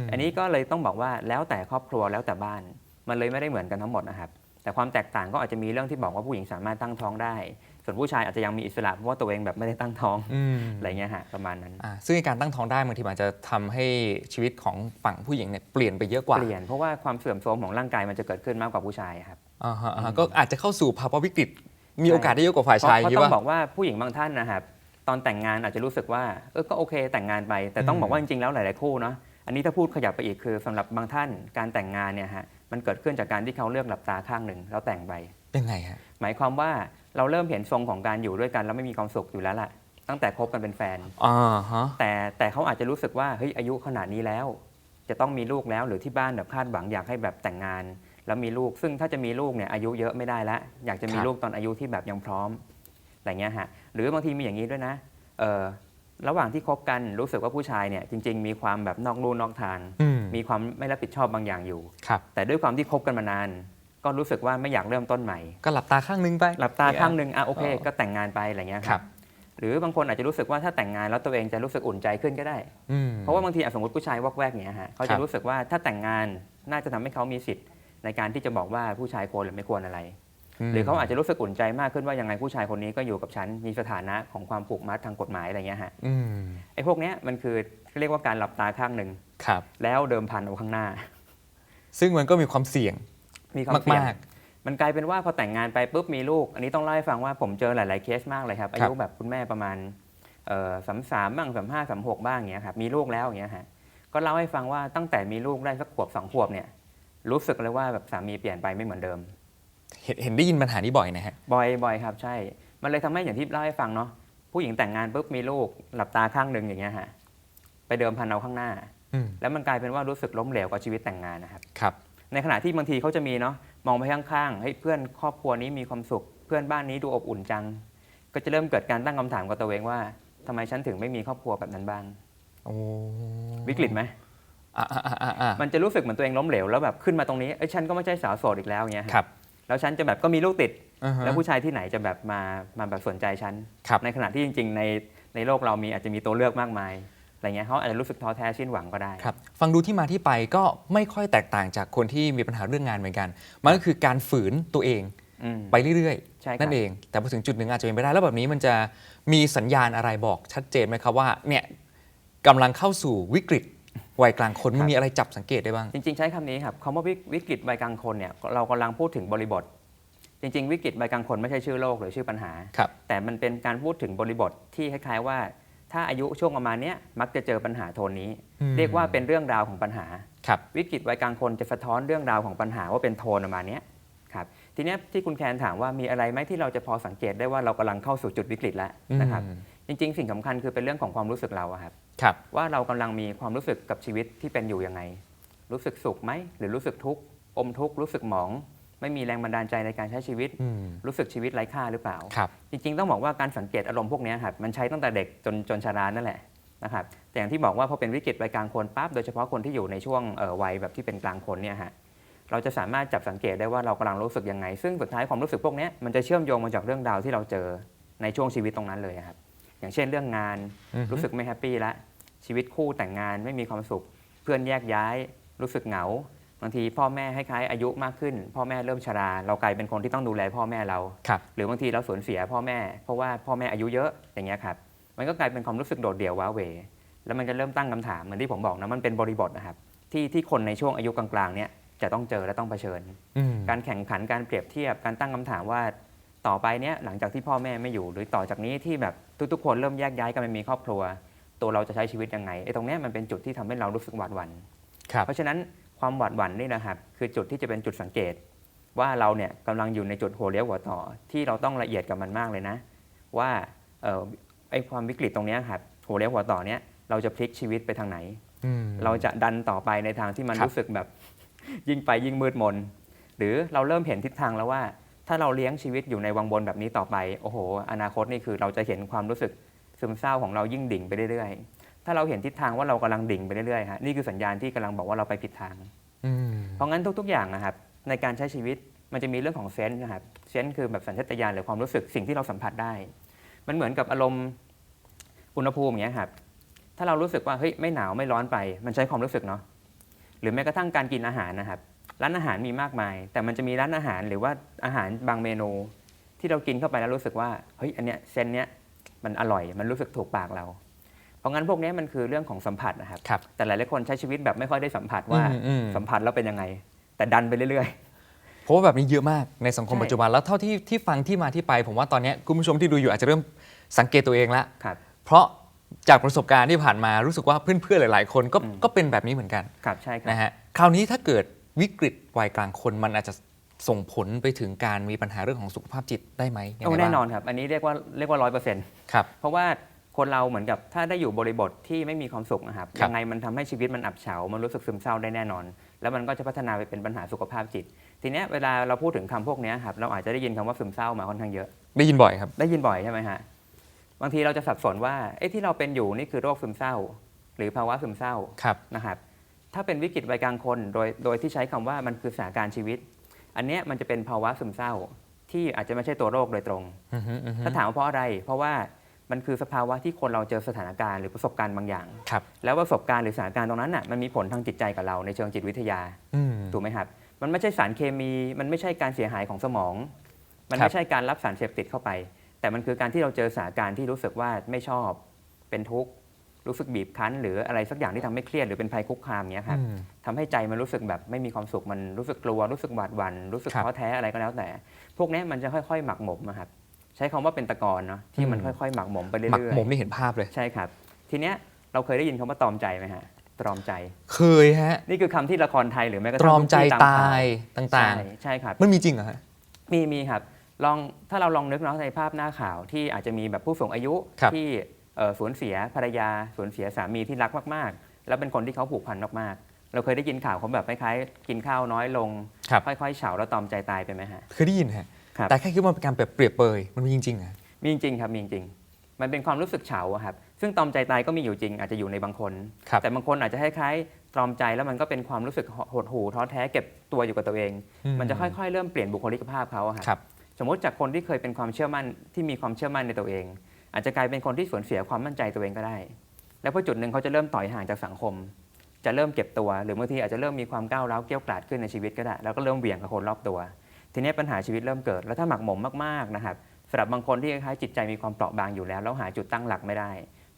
Speaker 1: ม
Speaker 2: อันนี้ก็เลยต้องบอกว่าแล้วแต่ครอบครัวแล้วแต่บ้าน มันเลยไม่ได้เหมือนกันทั้งหมดนะครับแต่ความแตกต่างก็อาจจะมีเรื่องที่บอกว่าผู้หญิงสามารถตั้งท้องได้ ส่วนผู้ชายอาจจะยังมีอิสระเพราะว่าตัวเองแบบไม่ได้ตั้งท้อง
Speaker 1: อืม
Speaker 2: อะไรเงี้ยฮะประมาณนั้น
Speaker 1: อ่าซึ่งการตั้งท้องได้บางทีมันอาจจะทำให้ชีวิตของฝั่งผู้หญิงเนี่ยเปลี่ยนไปเยอะกว่า
Speaker 2: เปลี่ยนเพราะว่าความเสื่อมโทรมของร่างกายมันจะเกิดขึ้นมากกว่าผู้ชายครับ
Speaker 1: อ่าฮะอ่าฮะก็อาจจะเข้าสู่ภาวะวิกฤตมีโอกาสได้เยอะกว่าฝ่าย
Speaker 2: เพราะ
Speaker 1: ชาย
Speaker 2: เพราะ
Speaker 1: คิด
Speaker 2: ต้อง
Speaker 1: ว่า
Speaker 2: บอกว่าผู้หญิงบางท่านนะครับตอนแต่งงานอาจจะรู้สึกว่าเออก็โอเคแต่งงานไป แต่ต้อง
Speaker 1: อืม
Speaker 2: บอกว่าจริงๆแล้วหลายๆคู่เนาะอันนี้ถ้าพูดขยับไปอีกคือสำหรับบางท่านการแต่งงานเนี่ยฮะมันเกิดขึ้นจากการที่เขาเลือกหลับตาข้างหนึ่งแล้วแต่งไป
Speaker 1: ยังไงฮะ
Speaker 2: หมายความว่า เราเริ่มเห็นทรงของการอยู่ด้วยกันแล้วไม่มีความสุขอยู่แล้วล่ะ ตั้งแต่คบกันเป็นแฟน
Speaker 1: อ่าฮะ
Speaker 2: แต่แต่เขาอาจจะรู้สึกว่าเฮ้ยอายุขนาดนี้แล้ว จะต้องมีลูกแล้วหรือที่บ้านแบบคาดหวังอยากให้แบบแต่งงาน แล้วมีลูกซึ่งถ้าจะมีลูกเนี่ยอายุเยอะไม่ได้แล้วอยากจะมีลูกตอนอายุที่แบบยังพร้อมอะไรเงี้ยฮะหรือบางทีมีอย่างนี้ด้วยนะเออระหว่างที่คบกันรู้สึกว่าผู้ชายเนี่ยจริง ๆ มีความแบบนอกลู่นอกทาง
Speaker 1: อืม
Speaker 2: มีความไม่รับผิดชอบ บางอย่างอยู่
Speaker 1: ครับ
Speaker 2: แต่ด้วยความที่คบกันมานาน ก็รู้สึกว่าไม่อยากเริ่มต้นใหม่
Speaker 1: ก็หลับตาข้างนึงไป
Speaker 2: หลับตาข้างหนึ่งอะโอเค
Speaker 1: อ๋อ
Speaker 2: ก็แต่งงานไปอะไรเงี้ย
Speaker 1: ครับ
Speaker 2: หรือบางคนอาจจะรู้สึกว่าถ้าแต่งงานแล้วตัวเองจะรู้สึกอุ่นใจขึ้นก็ได้
Speaker 1: อืม
Speaker 2: เพราะว่าบางทีอะสมมติผู้ชายวอกแวกเนี้ยฮะเขา
Speaker 1: ครั
Speaker 2: จะ
Speaker 1: บ
Speaker 2: รู้สึกว่าถ้าแต่งงานน่าจะทำให้เขามีสิทธิ์ ในการที่จะบอกว่าผู้ชายควรหรือไม่ควรอะไร
Speaker 1: ม
Speaker 2: หรือเขาอาจจะรู้สึกอุ่นใจมากขึ้นว่ายังไงผู้ชายคนนี้ก็อยู่กับฉันมีสถานะของความผูกมัดทางกฎหมายอะไรเงี้ยฮะ
Speaker 1: อืม
Speaker 2: ไอ้พวกเนี้ยมันคือเรียกว่าการหลับตาข้างหนึ่ง
Speaker 1: ครับ
Speaker 2: แล้วเดิมพันเอาข้างหน้า
Speaker 1: ซึ่งมันก็มีความเสี่ยง
Speaker 2: มีความเสี่ยง
Speaker 1: มาก
Speaker 2: มันกลายเป็นว่าพอแต่งงานไปปุ๊บมีลูก อันนี้ต้องเล่าให้ฟังว่าผมเจอหลาย ๆ เคสมากเลยครับ อายุแบบคุณแม่ประมาณสามสามบ้างสามห้าสามหกบ้างอย่างเงี้ยครับมีลูกแล้วอย่างเงี้ยฮะก็เล่าให้ฟังว่าตั้งแต่มีลูกได้สักขวบสองขวบเนี่ยรู้สึกเลยว่าแบบสามีเปลี่ยนไปไม่เหมือนเดิม
Speaker 1: เห็นเห็นได้ยินปัญหานี้บ่อยนะฮะ
Speaker 2: บ่อยบ่อยครับใช่ มันเลยทำให้อย่างที่เล่าให้ฟังเนาะผู้หญิงแต่งงานปุ๊บมีลูกหลับตาข้างหนึ่งอย่างเงี้ยฮะไปเดิมพันเอาข้างหน้า
Speaker 1: อืม
Speaker 2: แล้วมันกลายเป็นว่ารู้สึกล้มเหลวกับชีวิตแต่งงานนะครับ
Speaker 1: ครับ
Speaker 2: ในขณะที่บางทีเขาจะมีเนาะมองไปข้างๆเฮ้ยเพื่อนครอบครัวนี้มีความสุข เพื่อนบ้านนี้ดูอบอุ่นจัง ก็จะเริ่มเกิดการตั้งคำถามกับตัวเองว่าทำไมฉันถึงไม่มีครอบครัวแบบนั้นบ้าง
Speaker 1: โอ้
Speaker 2: วิกฤตไหม
Speaker 1: อ่าอ่าอ่าอ่า
Speaker 2: มันจะรู้สึกเหมือนตัวเองล้มเหลวแล้วแบบขึ้นมาตรงนี้เอ้ยฉันก็ไม่ใช่สาวโสดอีกแล้วเงี้ยฮะ
Speaker 1: ครับ
Speaker 2: แล้วฉันจะแบบก็มีลูกติด
Speaker 1: อ่าฮะ
Speaker 2: แล้วผู้ชายที่ไหนจะแบบมามาแบบสนใจฉัน
Speaker 1: ครับ
Speaker 2: ในขณะที่จริง ๆ ในในโลกเรามีอาจจะมีตัวเลือกมากมาย อะไรเงี้ยเขาอาจจะรู้สึกท้อแท้สิ้นหวังก็ได้
Speaker 1: ครับฟังดูที่มาที่ไปก็ไม่ค่อยแตกต่างจากคนที่มีปัญหาเรื่องงานเหมือนกัน มันก็คือการฝืนตัวเอง
Speaker 2: อืม
Speaker 1: ไปเรื่อย
Speaker 2: ใช่ครับ
Speaker 1: ๆ นั่นเอง แต่พอถึงจุดหนึ่งอาจจะเป็นไปได้ แล้วแบบนี้มันจะมีสัญญาณอะไรบอกชัดเจนไหมครับว่าเนี่ยกำลังเข้าสู่วิกฤตวัยกลางคนมันมีอะไรจับสังเกตได้บ้าง
Speaker 2: จริง ๆ ใช้คำนี้ครับคำว่าวิวิกฤตวัยกลางคนเนี่ยเรากำลังพูดถึงบริบท จริง ๆ วิกฤตวัยกลางคนไม่ใช่ชื่อโรคหรือชื่อปัญหา
Speaker 1: ครับ
Speaker 2: แต่มันเป็นการพูดถึงบริบทที่คล้ายๆว่า ถ้าอายุช่วงประมาณเนี้ยมักจะเจอปัญหาโทนนี้
Speaker 1: อืม
Speaker 2: เรียกว่าเป็นเรื่องราวของปัญหา
Speaker 1: ครับ
Speaker 2: วิกฤตวัยกลางคนจะสะท้อนเรื่องราวของปัญหาว่าเป็นโทนประมาณเนี้ยครับทีเนี้ยที่คุณแคนถามว่ามีอะไรไหมที่เราจะพอสังเกตได้ว่าเรากำลังเข้าสู่จุดวิกฤตแล้วนะครับ
Speaker 1: อืม
Speaker 2: จริง ๆ สิ่งสำคัญคือเป็นเรื่องของความรู้สึกเราอะครับ
Speaker 1: ครับ
Speaker 2: ว่าเรากำลังมีความรู้สึกกับชีวิตที่เป็นอยู่ยังไง รู้สึกสุขไหมหรือรู้สึกทุกข์อมทุกข์รู้สึกหมอง ไม่มีแรงบันดาลใจในการใช้ชีวิต
Speaker 1: อืม
Speaker 2: รู้สึกชีวิตไร้ค่าหรือเปล่า
Speaker 1: ครับ
Speaker 2: จริงๆ ต้องบอกว่าการสังเกตอารมณ์พวกเนี้ยครับมันใช้ตั้งแต่เด็กจนจนชรานั่นแหละนะครับแต่อย่างที่บอกว่าพอเป็นวิกฤตวัยกลางคนปั๊บโดยเฉพาะคนที่อยู่ในช่วงเอ่อวัยแบบที่เป็นกลางคนเนี่ยฮะเราจะสามารถจับสังเกตได้ว่าเรากำลังรู้สึกยังไง ซึ่งสุดท้ายความรู้สึกพวกเนี้ยมันจะเชื่อมโยงมาจากเรื่องราวที่เราเจอในช่วงชีวิตตรงนั้นเลยครับอย่างเช่นเรื่องงาน
Speaker 1: อือฮึ
Speaker 2: รู้สึกไม่แฮปปี้ละชีวิตคู่แต่งงานไม่มีความสุข เพื่อนแยกย้าย รู้สึกเหงา บางทีพ่อแม่ให้คล้ายอายุมากขึ้น พ่อแม่เริ่มชรา เรากลายเป็นคนที่ต้องดูแลพ่อแม่เรา
Speaker 1: ครับ
Speaker 2: หรือบางทีเราสูญเสียพ่อแม่ เพราะว่าพ่อแม่อายุเยอะอย่างเงี้ยครับมันก็กลายเป็นความรู้สึกโดดเดี่ยวว้าเหวแล้วมันจะเริ่มตั้งคำถามเหมือนที่ผมบอกนะมันเป็นบริบทนะครับที่ที่คนในช่วงอายุกลางๆเนี่ยจะต้องเจอและต้องเผชิญ
Speaker 1: อืม
Speaker 2: การแข่งขันการเปรียบเทียบการตั้งคำถามว่าต่อไปเนี้ยหลังจากที่พ่อแม่ไม่อยู่ หรือต่อจากนี้ที่แบบทุกๆคนเริ่มแยกย้ายกันไปมีครอบครัว ตัวเราจะใช้ชีวิตยังไงไอ้ตรงเนี้ยมันเป็นจุดที่ทำให้เรารู้สึกหวาดหวั่น
Speaker 1: ครับ
Speaker 2: เพราะฉะนั้น ความหวาดหวั่นนี่นะครับ คือจุดที่จะเป็นจุดสังเกต ว่าเราเนี่ยกำลังอยู่ในจุดหัวเลี้ยวหัวต่อ ที่เราต้องละเอียดกับมันมากเลยนะ ว่าเอ่อไอ้ความวิกฤตตรงเนี้ยครับหัวเลี้ยวหัวต่อเนี้ยเราจะพลิกชีวิตไปทางไหน
Speaker 1: อืม
Speaker 2: เราจะดันต่อไปในทางที่มัน
Speaker 1: ครับ
Speaker 2: รู้สึกแบบยิ่งไปยิ่งมืดมน หรือเราเริ่มเห็นทิศทางแล้วว่า ถ้าเราเลี้ยงชีวิตอยู่ในวังวนแบบนี้ต่อไป โอ้โห อนาคตนี่คือเราจะเห็นความรู้สึกซึมเศร้าของเรายิ่งดิ่งไปเรื่อยๆ ถ้าเราเห็นทิศทางว่าเรากำลังดิ่งไปเรื่อยๆฮะนี่คือสัญญาณที่กำลังบอกว่าเราไปผิดทาง
Speaker 1: อืม
Speaker 2: เพราะงั้นทุก ๆ อย่างนะครับในการใช้ชีวิตมันจะมีเรื่องของเซนส์นะครับเซนส์คือแบบสัญชาตญาณหรือความรู้สึกสิ่งที่เราสัมผัสได้ มันเหมือนกับอารมณ์อุณหภูมิอย่างเงี้ยครับถ้าาเรารู้สึกว่าเฮ้ยไม่หนาวไม่ร้อนไป มันใช้ความรู้สึกเนาะหรือแม้กระทั่งการกินอาหารนะครับ ร้านอาหารมีมากมาย แต่มันจะมีร้านอาหารหรือว่าอาหารบางเมนู ที่เรากินเข้าไปแล้วรู้สึกว่าเฮ้ยอันเนี้ยเส้นเนี้ยมันอร่อยมันรู้สึกถูกปากเรา เพราะงั้นพวกเนี้ยมันคือเรื่องของสัมผัสนะครับ
Speaker 1: ครับ
Speaker 2: แต่หลายๆคนใช้ชีวิตแบบไม่ค่อยได้สัมผัสว่า
Speaker 1: อืมอืม
Speaker 2: สัมผัสแล้วเป็นยังไง แต่ดันไปเรื่อย
Speaker 1: เพราะว่าแบบนี้เยอะมากในสังคม
Speaker 2: ใช่
Speaker 1: ปัจจุบันแล้วเท่าที่ที่ฟังที่มาที่ไป ผมว่าตอนเนี้ยคุณผู้ชมที่ดูอยู่อาจจะเริ่มสังเกตตัวเองแล้ว
Speaker 2: ๆครับ
Speaker 1: เพราะจากประสบการณ์ที่ผ่านมารู้สึกว่าเพื่อนๆหลายๆ คนก็
Speaker 2: อืม
Speaker 1: ก็เป็นแบบนี้เหมือนกัน
Speaker 2: ครับใช่ครับ
Speaker 1: นะฮะคราวนี้ถ้าเกิดวิกฤตวัยกลางคนมันอาจจะส่งผลไปถึงการมีปัญหาเรื่องของสุขภาพจิตได้ไหมยัง
Speaker 2: โอ้
Speaker 1: ไง
Speaker 2: แน่
Speaker 1: บ้าง
Speaker 2: นอนครับ อันนี้เรียกว่าเรียกว่าร้อยเปอร์เซ็นต์
Speaker 1: ครับ
Speaker 2: เพราะว่า คนเราเหมือนกับถ้าได้อยู่บริบทที่ไม่มีความสุขนะครับ
Speaker 1: ครับ
Speaker 2: ยังไงมันทำให้ชีวิตมันอับเฉา มันรู้สึกซึมเศร้าได้แน่นอน แล้วมันก็จะพัฒนาไปเป็นปัญหาสุขภาพจิต ทีเนี้ยเวลาเราพูดถึงคำพวกเนี้ยครับเราอาจจะได้ยินคำว่าซึมเศร้ามาค่อนข้างเยอะ
Speaker 1: ได้ยินบ่อยครับ
Speaker 2: ได้ยินบ่อยใช่ไหมฮะบางทีเราจะสับสนว่าเอ๊ะที่เราเป็นอยู่นี่คือโรคซึมเศร้า หรือภาวะซึมเศร้า
Speaker 1: ครับ
Speaker 2: นะครับ ถ้าเป็นวิกฤตวัยกลางคนโดยโดยที่ใช้คำว่ามันคือสถานการณ์ชีวิต อันเนี้ยมันจะเป็นภาวะซึมเศร้า ที่อาจจะไม่ใช่ตัวโรคโดยตรง
Speaker 1: อือฮึอือฮึ
Speaker 2: ถ้าถามว่าเพราะอะไร เพราะว่า มันคือสภาวะที่คนเราเจอสถานการณ์หรือประสบการณ์บางอย่าง
Speaker 1: ครับ
Speaker 2: แล้วประสบการณ์หรือสถานการณ์ตรงนั้นน่ะมันมีผลทางจิตใจกับเราในเชิงจิตวิทยา
Speaker 1: อืม
Speaker 2: ถูกไหมครับ มันไม่ใช่สารเคมี มันไม่ใช่การเสียหายของสมอง มัน
Speaker 1: ครับ
Speaker 2: ไม่ใช่การรับสารเสพติดเข้าไป แต่มันคือการที่เราเจอสถานการณ์ที่รู้สึกว่าไม่ชอบ เป็นทุกข์ รู้สึกบีบคั้น หรืออะไรสักอย่างที่ทำให้เครียดหรือเป็นภัยคุกคามเนี้ยครับ
Speaker 1: อืม
Speaker 2: ทำให้ใจมันรู้สึกแบบไม่มีความสุขมันรู้สึกกลัวรู้สึกหวาดหวั่นรู้สึก
Speaker 1: ครับ
Speaker 2: ท้อแท้อะไรก็แล้วแต่ พวกเนี้ยมันจะค่อยๆ หมักหมมอะครับ ใช้คำว่าเป็นตะกอนเนาะที่มัน
Speaker 1: อืม
Speaker 2: ค่อยๆ หมักหมมไปเรื่
Speaker 1: หมัก
Speaker 2: อย
Speaker 1: หมมนี่เห็นภาพเลย
Speaker 2: ๆใช่ครับ ทีเนี้ยเราเคยได้ยินคำว่าตรอมใจไหมฮะตรอมใจ
Speaker 1: เคยฮะ
Speaker 2: นี่คือคำที่ละครไทยหรือแม้กระ
Speaker 1: ต
Speaker 2: ทั่
Speaker 1: รงอม
Speaker 2: ทุก
Speaker 1: ใจ
Speaker 2: ที่ม
Speaker 1: ตา
Speaker 2: ข่วย
Speaker 1: ต่าง
Speaker 2: ใช่ใช่ครับ
Speaker 1: ๆมันมีจริงเหรอฮะ
Speaker 2: มีมีครับลองถ้าเราลองนึกเนาะในภาพหน้าข่าวที่อาจจะมีแบบผู้สูงอายุ
Speaker 1: ครับ
Speaker 2: ที่เอ่อสูญเสียภรรยาสูญเสียสามีที่รักมากๆ แล้วเป็นคนที่เขาผูกพันมากๆ เราเคยได้ยินข่าวเขาแบบคล้ายๆกินข้าวน้อยลง
Speaker 1: ครับ
Speaker 2: ค่อยๆเฉาแล้วตอมใจตายไปไหมฮะ
Speaker 1: เคยได้ยินฮะ
Speaker 2: ครับ
Speaker 1: แต่แค่คิดว่ามันเป็นการเปรียบเปรียบเปยมันมีจริงๆเหรอ
Speaker 2: มีจริงๆครับมีจริงๆมันเป็นความรู้สึกเฉาอะครับซึ่งตอมใจตายก็มีอยู่จริงอาจจะอยู่ในบางคน
Speaker 1: ครับ
Speaker 2: แต่บางคนอาจจะคล้ายๆตรอมใจแล้วมันก็เป็นความรู้สึกหดหู่ท้อแท้เก็บตัวอยู่กับตัวเอง มันจะค่อยๆ เริ่มเปลี่ยนบุคลิกภาพเขาอะครับ
Speaker 1: ครับ
Speaker 2: สมมติจากคนที่เคยเป็นความเชื่อมั่นที่มีความเชื่อมั่นในตัวเอง อาจจะกลายเป็นคนที่สูญเสียความมั่นใจตัวเองก็ได้ แล้วพอจุดหนึ่งเขาจะเริ่มต่อยห่างจากสังคม จะเริ่มเก็บตัว หรือบางทีอาจจะเริ่มมีความก้าวร้าวเกรี้ยวกราดขึ้นในชีวิตก็ได้ แล้วก็เริ่มเหวี่ยงกับคนรอบตัว ทีนี้ปัญหาชีวิตเริ่มเกิด แล้วถ้าหมักหมมมากๆนะครับสำหรับบางคนที่คล้ายๆจิตใจมีความเปราะบางอยู่แล้ว แล้วหาจุดตั้งหลักไม่ได้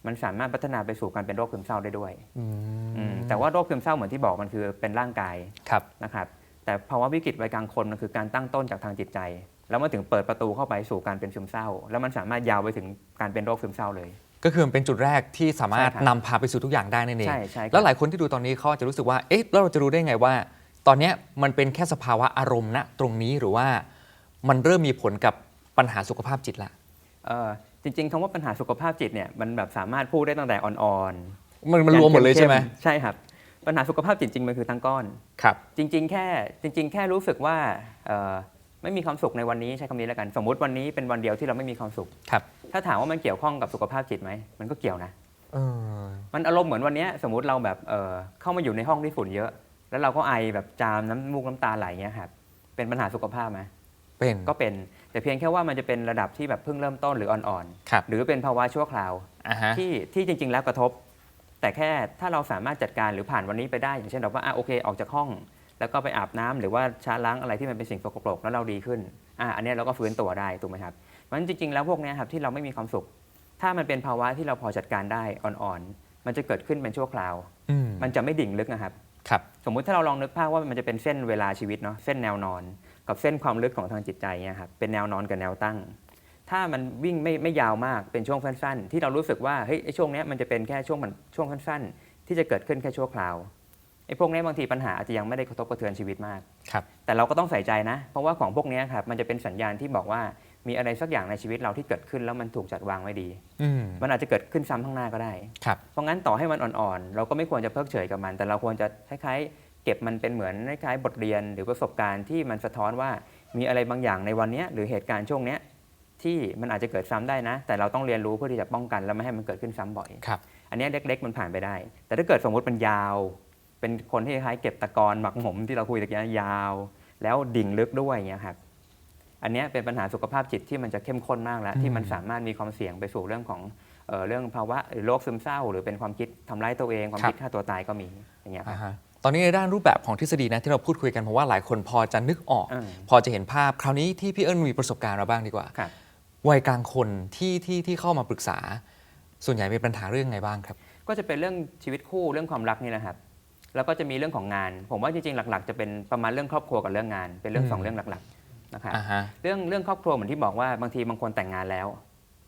Speaker 2: มันสามารถพัฒนาไปสู่การเป็นโรคซึมเศร้าได้ด้วย
Speaker 1: อืม
Speaker 2: อืมแต่ว่าโรคซึมเศร้าเหมือนที่บอกมันคือเป็นร่างกาย
Speaker 1: ครับ
Speaker 2: นะครับแต่ภาวะวิกฤตวัยกลางคนมันคือการตั้งต้นจากทางจิตใจ แล้วมันถึงเปิดประตูเข้าไปสู่การเป็นซึมเศร้า แล้วมันสามารถยาวไปถึงการเป็นโรคซึมเศร้าเลย
Speaker 1: ก็คือมันเป็นจุดแรกที่สามารถ
Speaker 2: ใช่ครับ
Speaker 1: นำพาไปสู่ทุกอย่างได้นั่นเอง
Speaker 2: ใช่ใช่ครับ
Speaker 1: แล้วหลายคนที่ดูตอนนี้เขาอาจจะรู้สึกว่าเอ๊ะแล้วเราจะรู้ได้ไงว่า ตอนเนี้ยมันเป็นแค่สภาวะอารมณ์ณตรงนี้หรือว่ามันเริ่มมีผลกับปัญหาสุขภาพจิตละ
Speaker 2: เอ่อจริง ๆคำว่าปัญหาสุขภาพจิตเนี่ยมันแบบสามารถพูดได้ตั้งแต่อ่อนๆ
Speaker 1: มันมันรวมหมดเลยใช่ไหม
Speaker 2: ใช่ครับ ปัญหาสุขภาพจิตจริงมันคือทั้งก้อน
Speaker 1: ครับ
Speaker 2: จริง ๆ แค่จริง ๆ แค่รู้สึกว่าเอ่อไม่มีความสุขในวันนี้ใช้คำนี้แล้วกัน สมมุติวันนี้เป็นวันเดียวที่เราไม่มีความสุข
Speaker 1: ครับ
Speaker 2: ถ้าถามว่ามันเกี่ยวข้องกับสุขภาพจิตไหมมันก็เกี่ยวนะ
Speaker 1: เออ
Speaker 2: มันอารมณ์เหมือนวันเนี้ยสมมติเราแบบเอ่อเข้ามาอยู่ในห้องที่ฝุ่นเยอะ แล้วเราก็ไอแบบจามน้ำมูกน้ำตาไหลเงี้ยครับเป็นปัญหาสุขภาพไหม
Speaker 1: เป็น
Speaker 2: ก็เป็นแต่เพียงแค่ว่ามันจะเป็นระดับที่แบบเพิ่งเริ่มต้นหรืออ่อน
Speaker 1: ครับ
Speaker 2: ๆหรือเป็นภาวะชั่วคราว
Speaker 1: อ่าฮะ
Speaker 2: ที่ที่จริง ๆ แล้วกระทบ แต่แค่ถ้าเราสามารถจัดการหรือผ่านวันนี้ไปได้ อย่างเช่นเราว่าอะโอเคออกจากห้อง แล้วก็ไปอาบน้ำหรือว่าชาล้างอะไรที่มันเป็นสิ่งสกปรกแล้วเราดีขึ้นอะอันเนี้ยเราก็ฟื้นตัวได้ถูกไหมครับเพราะฉะนั้นจริง ๆ แล้วพวกเนี้ยครับที่เราไม่มีความสุข ถ้ามันเป็นภาวะที่เราพอจัดการได้อ่อนๆมันจะเกิดขึ้นเป็นชั่วคราว
Speaker 1: อืม
Speaker 2: มันจะไม่ดิ่งลึกนะครับ
Speaker 1: ครับ
Speaker 2: สมมุติถ้าเราลองนึกภาพว่ามันจะเป็นเส้นเวลาชีวิตเนาะเส้นแนวนอน กับเส้นความลึกของทางจิตใจเนี่ยครับเป็นแนวนอนกับแนวตั้ง ถ้ามันวิ่งไม่ไม่ยาวมากเป็นช่วงสั้น ๆ ที่เรารู้สึกว่าเฮ้ยไอ้ช่วงเนี้ยมันจะเป็นแค่ช่วงมันช่วงสั้นๆ ที่จะเกิดขึ้นแค่ชั่วคราวไอ้พวกเนี้ยบางทีปัญหาอาจจะยังไม่ได้กระทบกระเทือนชีวิตมาก
Speaker 1: ครับ
Speaker 2: แต่เราก็ต้องใส่ใจนะ เพราะว่าของพวกเนี้ยครับมันจะเป็นสัญญาณที่บอกว่า มีอะไรสักอย่างในชีวิตเราที่เกิดขึ้นแล้วมันถูกจัดวางไว้ดี
Speaker 1: อืม
Speaker 2: มันอาจจะเกิดขึ้นซ้ำข้างหน้าก็ได้
Speaker 1: ครับ
Speaker 2: เพราะงั้นต่อให้มันอ่อนๆ เราก็ไม่ควรจะเพิกเฉยกับมัน แต่เราควรจะคล้ายๆ เก็บมันเป็นเหมือนคล้ายๆบทเรียนหรือประสบการณ์ที่มันสะท้อนว่ามีอะไรบางอย่างในวันเนี้ยหรือเหตุการณ์ช่วงเนี้ยที่มันอาจจะเกิดซ้ำได้นะ แต่เราต้องเรียนรู้เพื่อที่จะป้องกัน แล้วไม่ให้มันเกิดขึ้นซ้ำบ่อย
Speaker 1: ครับ
Speaker 2: อันเนี้ยเล็ก ๆ มันผ่านไปได้ แต่ถ้าเกิดสมมุติมันยาว เป็นคนที่คล้ายๆเก็บตะกอนหมักหมมที่เราคุยตะกี้ยาว แล้วดิ่งลึกด้วยอย่างเงี้ยครับ อันเนี้ยเป็นปัญหาสุขภาพจิตที่มันจะเข้มข้นมากแล้ว
Speaker 1: อืม
Speaker 2: ที่มันสามารถมีความเสี่ยงไปสู่เรื่องของเอ่อเรื่องภาวะหรือโรคซึมเศร้า หรือเป็นความคิดทำร้ายตัวเอง ความ
Speaker 1: ครับ
Speaker 2: คิดฆ่าตัวตายก็มีอย่างเงี้ยครับ
Speaker 1: อ่าฮะตอนนี้ในด้านรูปแบบของทฤษฎีนะที่เราพูดคุยกันเพราะว่าหลายคนพอจะนึกออก
Speaker 2: อืม
Speaker 1: พอจะเห็นภาพคราวนี้ที่พี่เอิญมีประสบการณ์มาบ้างดีกว่า
Speaker 2: ครับ
Speaker 1: วัยกลางคนที่ที่ที่เข้ามาปรึกษา ส่วนใหญ่มีปัญหาเรื่องไงบ้างครับ
Speaker 2: ก็จะเป็นเรื่องชีวิตคู่เรื่องความรักนี่แหละครับแล้วก็จะมีเรื่องของงาน ผมว่าจริงๆหลัก ๆ จะเป็นประมาณเรื่องครอบครัวกับเรื่องงาน เป็นเรื่องสอง
Speaker 1: อืม
Speaker 2: เรื่องหลักๆ นะครับ
Speaker 1: อ่าฮะ
Speaker 2: เรื่องเรื่องครอบครัวเหมือนที่บอกว่าบางทีบางคนแต่งงานแล้ว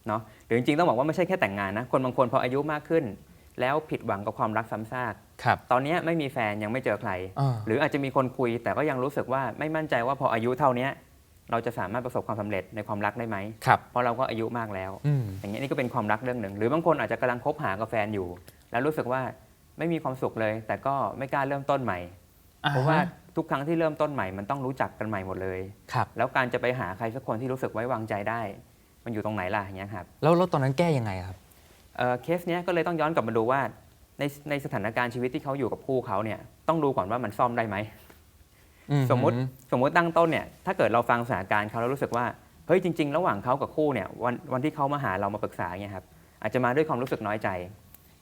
Speaker 2: เนาะหรือจริงๆต้องบอกว่าไม่ใช่แค่แต่งงานนะคนบางคนพออายุมากขึ้น แล้วผิดหวังกับความรักซ้ำซาก
Speaker 1: ครับ
Speaker 2: ตอนเนี้ยไม่มีแฟนยังไม่เจอใคร
Speaker 1: อ่า
Speaker 2: หรืออาจจะมีคนคุยแต่ก็ยังรู้สึกว่าไม่มั่นใจว่าพออายุเท่าเนี้ยเราจะสามารถประสบความสำเร็จในความรักได้ไหม
Speaker 1: ครับ
Speaker 2: เพราะเราก็อายุมากแล้ว
Speaker 1: อืม
Speaker 2: อย่างเงี้ยนี่ก็เป็นความรักเรื่องหนึ่ง หรือบางคนอาจจะกำลังคบหากับแฟนอยู่ แล้วรู้สึกว่าไม่มีความสุขเลย แต่ก็ไม่กล้าเริ่มต้นใหม่ เพราะว่าทุกครั้งที่เริ่มต้นใหม่มันต้องรู้จักกันใหม่หมดเลย
Speaker 1: ครับ
Speaker 2: แล้วการจะไปหาใครสักคนที่รู้สึกไว้วางใจได้ มันอยู่ตรงไหนล่ะอย่างเงี้ยครับ
Speaker 1: แล้วแล้วตอนนั้นแก้ยังไงครับ
Speaker 2: เอ่อเคสเนี้ยก็เลยต้องย้อนกลับมาดูว่าในในสถานการณ์ชีวิตที่เขาอยู่กับคู่เขาเนี่ยต้องดูก่อนว่ามันซ่อมได้ไหม
Speaker 1: อื
Speaker 2: สมมุติสมมุติตั้งต้นเนี่ยถ้าเกิดเราฟังสถานการณ์เขาแล้วรู้สึกว่าเฮ้ยจริง ๆ ระหว่างเขากับคู่เนี่ยวันวันที่เขามาหาเรามาปรึกษาเนี่ยครับอาจจะมาด้วยความรู้สึกน้อยใจ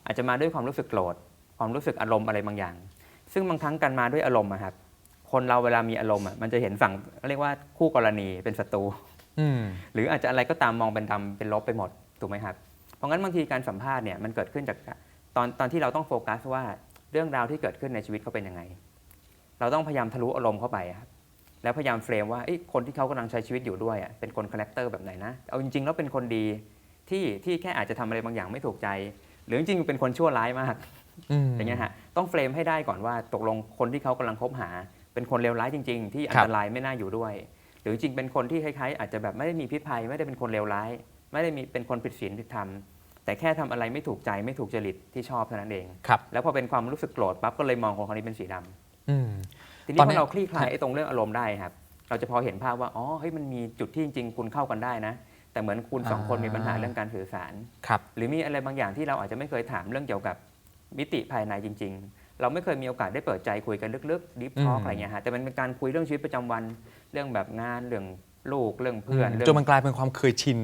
Speaker 2: อาจจะมาด้วยความรู้สึกโกรธความรู้สึกอารมณ์อะไรบางอย่าง ซึ่งบางครั้งการมาด้วยอารมณ์อะครับคนเราเวลามีอารมณ์อะมันจะเห็นฝั่งเรียกว่าคู่กรณีเป็นศัตรู
Speaker 1: อืม
Speaker 2: หรืออาจจะอะไรก็ตามมองเป็นดำเป็นลบไปหมดถูกไหมครับเพราะงั้นบางทีการสัมภาษณ์เนี่ยมันเกิดขึ้นจากตอนตอนที่เราต้องโฟกัสว่าเรื่องราวที่เกิดขึ้นในชีวิตเขาเป็นยังไง เราต้องพยายามทะลุอารมณ์เข้าไปครับแล้วพยายามเฟรมว่าเอ้ยคนที่เขากำลังใช้ชีวิตอยู่ด้วยอะเป็นคนคาแรคเตอร์แบบไหนนะเอาจริงๆแล้วเป็นคนดีที่ที่แค่อาจจะทำอะไรบางอย่างไม่ถูกใจ หรือจริงๆเป็นคนชั่วร้ายมาก
Speaker 1: อืม
Speaker 2: อย่างเงี้ยฮะ ต้องเฟรมให้ได้ก่อนว่าตกลงคนที่เขากำลังคบหา เป็นคนเลวร้ายจริง ๆ ที่อัน
Speaker 1: ครับ
Speaker 2: ตรายไม่น่าอยู่ด้วย หรือจริงๆเป็นคนที่คล้ายๆ อาจจะแบบไม่ได้มีพิษภัย ไม่ได้เป็นคนเลวร้าย ไม่ได้มีเป็นคนผิดศีลผิดธรรมแต่แค่ทำอะไรไม่ถูกใจไม่ถูกจริตที่ชอบเท่านั้นเอง
Speaker 1: ครับ
Speaker 2: แล้วพอเป็นความรู้สึกโกรธปั๊บก็เลยมองคนคนนี้เป็นสีดำ
Speaker 1: อืม
Speaker 2: ทีนี้
Speaker 1: ตอน
Speaker 2: พ
Speaker 1: นี้
Speaker 2: อเราคลี่คลายไอ้ตรงเรื่องอารมณ์ได้ครับ เราจะพอเห็นภาพว่าอ๋อเฮ้ยมันมีจุดที่จริง ๆ คุณเข้ากันได้นะ แต่เหมือนคุณสองคนมีปัญหาเรื่องการสื่อสาร
Speaker 1: ครับ
Speaker 2: หรือมีอะไรบางอย่างที่เราอาจจะไม่เคยถามเรื่องเกี่ยวกับ มิติภายในจริง ๆ เราไม่เคยมีโอกาสได้เปิดใจคุยกันลึกๆดิฟทอ
Speaker 1: อื
Speaker 2: ล์ก
Speaker 1: ม
Speaker 2: อะไรเงี้ยฮะแต่มันเป็นการคุยเรื่องชีวิตประจำวันเรื่องแบบงานเรื่องลูกเรื่องเพื่อน
Speaker 1: จน
Speaker 2: เรื่อง
Speaker 1: มันกลายเป็นความเคยชิน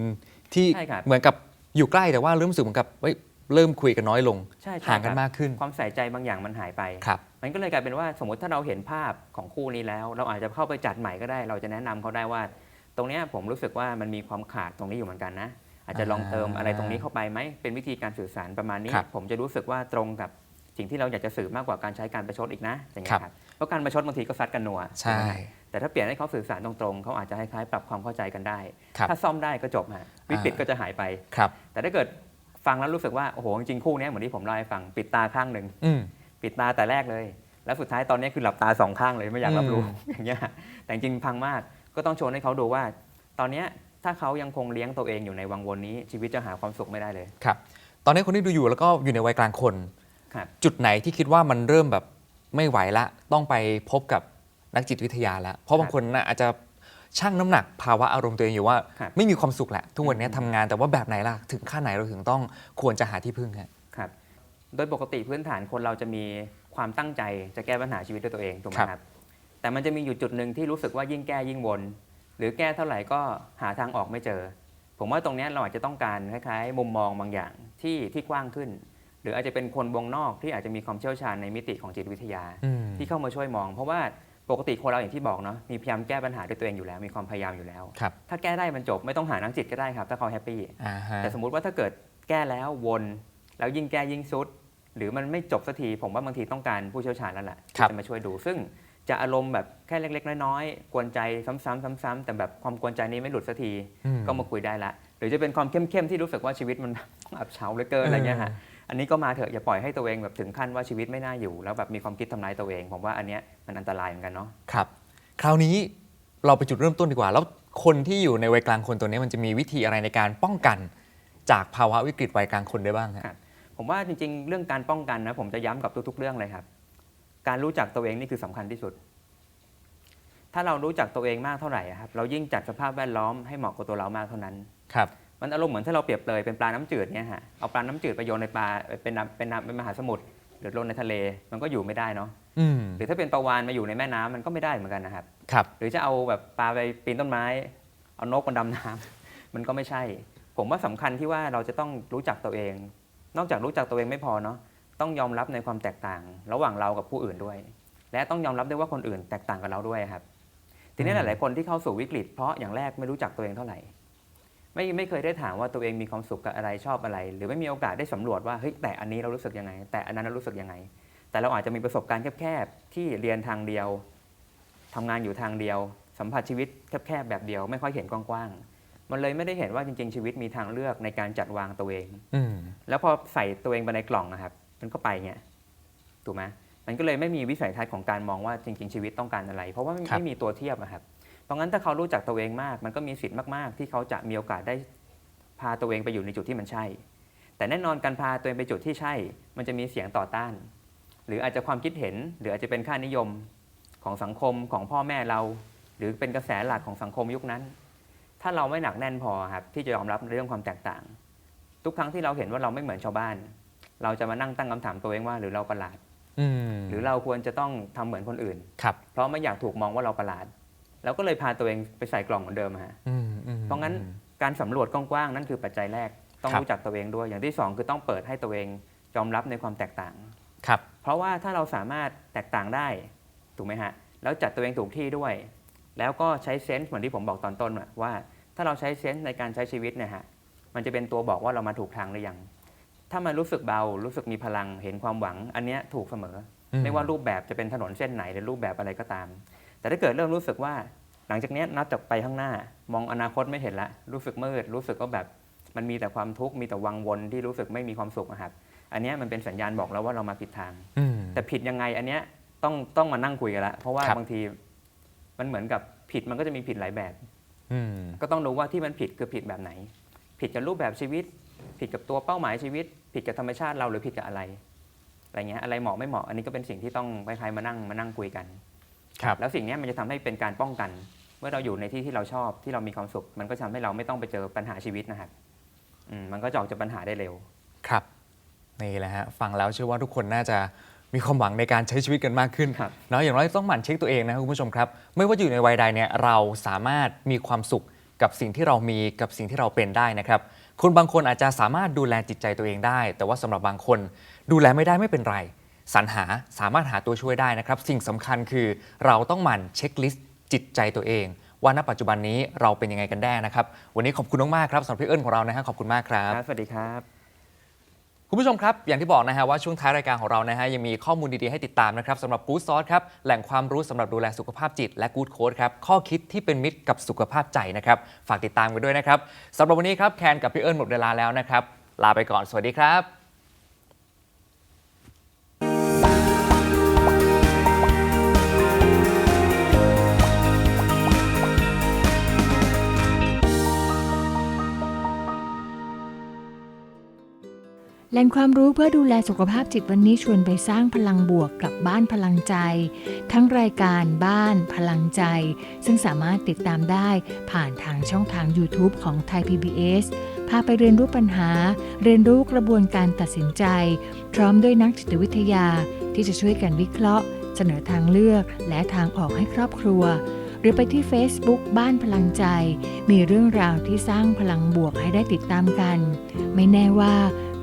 Speaker 1: ที่
Speaker 2: ใช่ครับ
Speaker 1: เหมือนกับอยู่ใกล้แต่ว่าเริ่มรู้สึกเหมือนกับเฮ้ยเริ่มคุยกันน้อยลง
Speaker 2: ใช่ใช่
Speaker 1: ห่างกัน
Speaker 2: ครับ
Speaker 1: มากขึ้น
Speaker 2: ความใส่ใจบางอย่างมันหายไป
Speaker 1: ครับ
Speaker 2: มันก็เลยกลายเป็นว่าสมมติถ้าเราเห็นภาพของคู่นี้แล้ว เราอาจจะเข้าไปจัดใหม่ก็ได้ เราจะแนะนำเขาได้ว่า ตรงเนี้ยผมรู้สึกว่ามันมีความขาดตรงนี้อยู่เหมือนกันนะ อาจจะลองเติมอะไรตรงนี้เข้าไปไหมเป็นวิธีการสื่อสารประมาณนี้
Speaker 1: ครับ
Speaker 2: ผมจะรู้สึกว่าตรงกับสิ่งที่เราอยากจะสื่อมากกว่าการใช้การประชดอีกนะอย่างเงี้
Speaker 1: ครั
Speaker 2: ย
Speaker 1: บ
Speaker 2: ครับเพราะการประชดบางทีก็ซัดกันนัว
Speaker 1: ใช่
Speaker 2: แต่ถ้าเปลี่ยนให้เขาสื่อสารตรงๆเขาอาจจะคล้ายๆปรับความเข้าใจกันได้
Speaker 1: ครับ
Speaker 2: ถ้าซ่อมได้ก็จบฮะวิกฤต
Speaker 1: อ่า
Speaker 2: ก็จะหายไป
Speaker 1: ครับ
Speaker 2: แต่ถ้าเกิดฟังแล้วรู้สึกว่าโอ้โหจริงๆคู่เนี้ยเหมือนที่ผมเล่าให้ฟังปิดตาข้างหนึ่ง
Speaker 1: อืม
Speaker 2: ปิดตาแต่แรกเลย แล้วสุดท้ายตอนนี้คือหลับตาสองข้างเลยไม่อยากรับรู้
Speaker 1: อืม
Speaker 2: อย่างเงี้ยแต่จริงๆพังมากก็ต้องโชว์ให้เขาดูว่า ตอนเนี้ย ถ้าเขายังคงเลี้ยงตัวเองอยู่ในวังวนนี้ ชีวิตจะหาความสุขไม่ได้เลย
Speaker 1: ครับ ตอนนี้คนที่ดูอยู่แล้วก็อยู่ในวัยกลางคน
Speaker 2: ครับ
Speaker 1: จุดไหนที่คิดว่ามันเริ่มแบบไม่ไหวละ ต้องไปพบกับนักจิตวิทยาแล้ว เพราะบางคนนะอาจจะชั่งน้ำหนักภาวะอารมณ์ตัวเองอยู่ว่า
Speaker 2: ครับ
Speaker 1: ไม่มีความสุขแหละ ทุกวันนี้ทำงานแต่ว่าแบบไหนล่ะ ถึงขั้นไหนเราถึงต้องควรจะหาที่พึ่งฮะ
Speaker 2: ครับ โดยปกติพื้นฐานคนเราจะมีความตั้งใจจะแก้ปัญหาชีวิตด้วยตัวเองถูกไหม
Speaker 1: ครับ
Speaker 2: ครับแต่มันจะมีอยู่จุดหนึ่งที่รู้สึกว่ายิ่งแก้ยิ่งวนห รือแก้เท่าไหร่ก็หาทางออกไม่เจอ ผมว่าตรงเนี้ยเราอาจจะต้องการคล้ายๆ มุมมองบางอย่างที่ที่กว้างขึ้น หรืออาจจะเป็นคนวงนอกที่อาจจะมีความเชี่ยวชาญในมิติของจิตวิทยา
Speaker 1: อืม
Speaker 2: ที่เข้ามาช่วยมอง เพราะว่าปกติคนเราอย่างที่บอกเนาะมีพยายามแก้ปัญหาด้วยตัวเองอยู่แล้ว มีความพยายามอยู่แล้ว
Speaker 1: ครับ
Speaker 2: ถ้าแก้ได้มันจบไม่ต้องหานักจิตก็ได้ครับ ถ้าเขาแฮปปี้
Speaker 1: อ่าฮะ
Speaker 2: แต่สมมุติว่าถ้าเกิดแก้แล้ววนแล้วยิ่งแก้ยิ่งซุดหรือมันไม่จบสักทีผมว่าบางทีต้องการผู้เชี่ยวชาญแล้วแหละ
Speaker 1: ครับ
Speaker 2: ที่จะมาช่วยดูซึ่ง จะอารมณ์แบบแค่เล็ก ๆ น้อยๆ กวนใจซ้ำๆซ้ำๆแต่แบบความกวนใจนี้ไม่หลุดสักที
Speaker 1: อืม
Speaker 2: ก็มาคุยได้ละ หรือจะเป็นความเข้มๆที่รู้สึกว่าชีวิตมันอับเฉาเหลือเกินอะไรเงี้ยฮะ อันนี้ก็มาเถอะอย่าปล่อยให้ตัวเองแบบถึงขั้นว่าชีวิตไม่น่าอยู่ แล้วแบบมีความคิดทำร้ายตัวเอง ผมว่าอันเนี้ยมันอันตรายเหมือนกันเนาะ
Speaker 1: ครับ คราวนี้เราไปจุดเริ่มต้นดีกว่า แล้วคนที่อยู่ในวัยกลางคนตัวนี้มันจะมีวิธีอะไรในการป้องกัน จากภาวะวิกฤตวัยกลางคนได้บ้างฮะ
Speaker 2: ผมว่าจริงๆ เรื่องการป้องกันนะผมจะย้ำกับทุกๆ เรื่องเลยครับ การรู้จักตัวเองนี่คือสำคัญที่สุด ถ้าเรารู้จักตัวเองมากเท่าไหร่อะครับ เรายิ่งจัดสภาพแวดล้อมให้เหมาะกับตัวเรามากเท่านั้น
Speaker 1: ครับ
Speaker 2: มันอารมณ์เหมือนถ้าเราเปรียบเลยเป็นปลาน้ำจืดเนี่ยฮะ เอาปลาน้ำจืดไปโยนในปลาเป็นน้ำเป็นน้ำเป็นมหาสมุทรหรือลงในทะเลมันก็อยู่ไม่ได้เนาะ
Speaker 1: อืม
Speaker 2: หรือถ้าเป็นปลาวานมาอยู่ในแม่น้ำมันก็ไม่ได้เหมือนกันนะครับ
Speaker 1: ครับ
Speaker 2: หรือจะเอาแบบปลาไปปีนต้นไม้ เอานกมาดำน้ำมันก็ไม่ใช่ ผมว่าสำคัญที่ว่าเราจะต้องรู้จักตัวเอง นอกจากรู้จักตัวเองไม่พอเนาะ ต้องยอมรับในความแตกต่าง ระหว่างเรากับผู้อื่นด้วย และต้องยอมรับด้วยว่าคนอื่นแตกต่างกับเราด้วยครับ ทีนี้
Speaker 1: อื
Speaker 2: ห
Speaker 1: ม
Speaker 2: ลาย ๆ คนที่เข้าสู่วิกฤต เพราะอย่างแรกไม่รู้จักตัวเองเท่าไหร่ ไม่ไม่เคยได้ถามว่าตัวเองมีความสุขกับอะไรชอบอะไร หรือไม่มีโอกาสได้สำรวจว่าเฮ้ยแต่อันนี้เรารู้สึกยังไง แต่อันนั้นเรารู้สึกยังไง แต่เราอาจจะมีประสบการณ์แคบ ๆ ที่เรียนทางเดียวทำงานอยู่ทางเดียว สัมผัสชีวิตแคบ ๆ แบบเดียว ไม่ค่อยเห็นกว้างๆมันเลยไม่ได้เห็นว่าจริง ๆ ชีวิตมีทางเลือกในการจัดวางตัวเอง
Speaker 1: อืม
Speaker 2: แล้วพอใส่ตัวเองไปในกล่องนะครับ มันก็ไปเงี้ยถูกไหมมันก็เลยไม่มีวิสัยทัศน์ของการมองว่าจริง ๆชีวิตต้องการอะไร เพราะว่าไม่
Speaker 1: ครับ
Speaker 2: ไม่มีตัวเทียบอะครับเพราะงั้นถ้าเขารู้จักตัวเองมาก มันก็มีสิทธิ์มากๆ ที่เขาจะมีโอกาสได้พาตัวเองไปอยู่ในจุดที่มันใช่ แต่แน่นอนการพาตัวเองไปจุดที่ใช่ มันจะมีเสียงต่อต้าน หรืออาจจะความคิดเห็น หรืออาจจะเป็นค่านิยมของสังคมของพ่อแม่เรา หรือเป็นกระแสหลักของสังคมยุคนั้น ถ้าเราไม่หนักแน่นพอครับที่จะยอมรับในเรื่องความแตกต่าง ทุกครั้งที่เราเห็นว่าเราไม่เหมือนชาวบ้าน เราจะมานั่งตั้งคำถามตัวเองว่าหรือเราประหลาด
Speaker 1: อืม
Speaker 2: หรือเราควรจะต้องทำเหมือนคนอื่น
Speaker 1: ครับ
Speaker 2: เพราะไม่อยากถูกมองว่าเราประหลาดเราก็เลยพาตัวเองไปใส่กล่องเหมือนเดิมฮะ
Speaker 1: อืมอืม
Speaker 2: เพราะงั้นการสำรวจกว้างๆนั่นคือปัจจัยแรกต้อง
Speaker 1: ครับ
Speaker 2: รู้จักตัวเองด้วย อย่างที่สองคือต้องเปิดให้ตัวเองยอมรับในความแตกต่าง
Speaker 1: ครับ
Speaker 2: เพราะว่าถ้าเราสามารถแตกต่างได้ถูกไหมฮะแล้วจัดตัวเองถูกที่ด้วย แล้วก็ใช้เซนส์เหมือนที่ผมบอกตอนต้นอะว่า ถ้าเราใช้เซนส์ในการใช้ชีวิตเนี่ยฮะมันจะเป็นตัวบอกว่าเรามาถูกทางหรือยัง ถ้ามันรู้สึกเบา รู้สึกมีพลังเห็นความหวัง อันเนี้ยถูกเสมอ
Speaker 1: อืม
Speaker 2: ไม่ว่ารูปแบบจะเป็นถนนเส้นไหนหรือรูปแบบอะไรก็ตาม แต่ถ้าเกิดเริ่มรู้สึกว่า หลังจากเนี้ยนับจากไปข้างหน้า มองอนาคตไม่เห็นละ รู้สึกมืด รู้สึกว่าแบบมันมีแต่ความทุกข์มีแต่วังวนที่รู้สึกไม่มีความสุขอะครับอันเนี้ยมันเป็นสัญญาณบอกแล้วว่าเรามาผิดทาง
Speaker 1: อืม
Speaker 2: แต่ผิดยังไงอันเนี้ยต้องต้องมานั่งคุยกันละเพราะว่า
Speaker 1: ครับ
Speaker 2: บางทีมันเหมือนกับผิดมันก็จะมีผิดหลายแบบ
Speaker 1: อืม
Speaker 2: ก็ต้องรู้ว่าที่มันผิดคือผิดแบบไหน ผิดกับรูปแบบชีวิต ผิดกับตัวเป้าหมายชีวิต ผิดกับธรรมชาติเราหรือผิดกับอะไรอะไรเงี้ยอะไรเหมาะไม่เหมาะอันนี้ก็เป็นสิ่งที่ต้องคล้ายๆมานั่งมานั่งคุยกัน
Speaker 1: ครับ
Speaker 2: แล้วสิ่งเนี้ยมันจะทำให้เป็นการป้องกัน เมื่อเราอยู่ในที่ที่เราชอบที่เรามีความสุข มันก็ทำให้เราไม่ต้องไปเจอปัญหาชีวิตนะครับอืมมันก็จะออกจากปัญหาได้เร็ว
Speaker 1: ครับนี่แหละฮะฟังแล้วเชื่อว่าทุกคนน่าจะมีความหวังในการใช้ชีวิตกันมากขึ้น
Speaker 2: ครับ
Speaker 1: เนาะอย่างน้อยต้องหมั่นเช็คตัวเองนะครับคุณผู้ชมครับ ไม่ว่าจะอยู่ในวัยใดเนี่ยเราสามารถมีความสุขกับสิ่งที่เรามีกับสิ่งที่เราเป็นได้นะครับ คนบางคนอาจจะสามารถดูแลจิตใจตัวเองได้ แต่ว่าสำหรับบางคนดูแลไม่ได้ไม่เป็นไรสรรหาสามารถหาตัวช่วยได้นะครับ สิ่งสำคัญคือเราต้องหมั่นเช็คลิสต์จิตใจตัวเอง ว่าณปัจจุบันนี้เราเป็นยังไงกันแน่นะครับ วันนี้ขอบคุณมากๆครับสำหรับพี่เอิญของเรานะฮะขอบคุณมากครับ
Speaker 2: สวัสดีครับ
Speaker 1: คุณผู้ชมครับ อย่างที่บอกนะฮะว่าช่วงท้ายรายการของเรานะฮะยังมีข้อมูลดี ๆ ให้ติดตามนะครับสำหรับ Good Source ครับแหล่งความรู้สำหรับดูแลสุขภาพจิตและ Good Code ครับข้อคิดที่เป็นมิตรกับสุขภาพใจนะครับฝากติดตามกันด้วยนะครับสำหรับวันนี้ครับแคนกับพี่เอิญหมดเวลาแล้วนะครับลาไปก่อนสวัสดีครับ
Speaker 3: แหล่งความรู้เพื่อดูแลสุขภาพจิตวันนี้ชวนไปสร้างพลังบวกกับบ้านพลังใจ ทั้งรายการบ้านพลังใจ ซึ่งสามารถติดตามได้ผ่านทางช่องทาง YouTube ของไทย PBS พาไปเรียนรู้ปัญหา เรียนรู้กระบวนการตัดสินใจ พร้อมด้วยนักจิตวิทยา ที่จะช่วยกันวิเคราะห์ เสนอทางเลือกและทางออกให้ครอบครัว หรือไปที่ Facebook บ้านพลังใจ มีเรื่องราวที่สร้างพลังบวกให้ได้ติดตามกัน ไม่แน่ว่า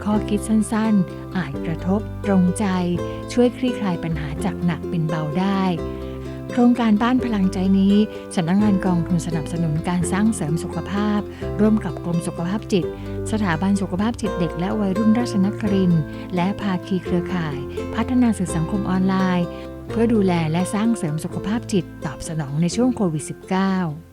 Speaker 3: ข้อคิดสั้นๆ อาจกระทบตรงใจ ช่วยคลี่คลายปัญหาจากหนักเป็นเบาได้ โครงการบ้านพลังใจนี้สำนักงานกองทุนสนับสนุนการสร้างเสริมสุขภาพ ร่วมกับกรมสุขภาพจิต สถาบันสุขภาพจิตเด็กและวัยรุ่นราชนครินและภาคีเครือข่าย พัฒนาสื่อสังคมออนไลน์ เพื่อดูแลและสร้างเสริมสุขภาพจิตตอบสนองในช่วงโควิด -19